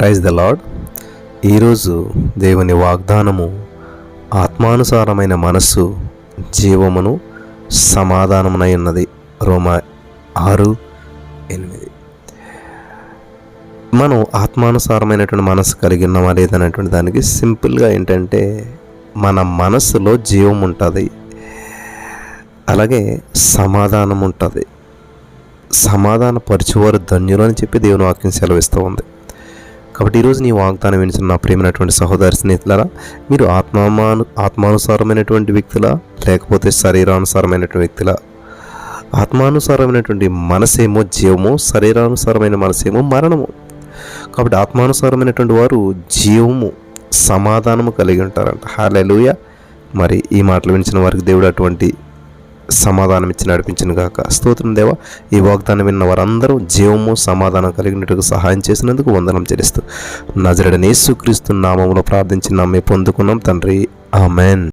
Praise the lord ఈరోజు దేవుని వాగ్దానము ఆత్మానుసారమైన మనస్సు జీవమును సమాధానమునై ఉన్నది. రోమ ఆరు ఎనిమిది. మనం ఆత్మానుసారమైనటువంటి మనసు కలిగి ఉన్నామా లేదనేటువంటి దానికి సింపుల్గా ఏంటంటే మన మనస్సులో జీవం ఉంటుంది. అలాగే సమాధానం ఉంటుంది. సమాధాన పరిచేవారు ధన్యులు అని చెప్పి దేవుని వాక్యం సెలవిస్తూ ఉంది. కాబట్టి ఈరోజు నీ వాగ్దానం వినిచిన నా ప్రేమైనటువంటి సహోదరి స్నేహితులరా మీరు ఆత్మాను ఆత్మానుసారమైనటువంటి వ్యక్తులా లేకపోతే శరీరానుసారమైనటువంటి వ్యక్తుల? ఆత్మానుసారమైనటువంటి మనసేమో జీవము శరీరానుసారమైన మనసేమో మరణము. కాబట్టి ఆత్మానుసారమైనటువంటి వారు జీవము సమాధానము కలిగి ఉంటారంట. హాలెలుయ మరి ఈ మాటలు వినిచిన వారికి దేవుడు అటువంటి సమాధానం ఇచ్చి నడిపించిన గాక. స్తోత్రం దేవ. ఈ వాగ్దానం విన్న వారందరూ జీవము సమాధానం కలిగినట్టుగా సహాయం చేసినందుకు వందనం చెల్లిస్తూ నజరడనేసు క్రీస్తు నామములో ప్రార్థించి నమ్మి పొందుకున్నాం తండ్రి. ఆమెన్.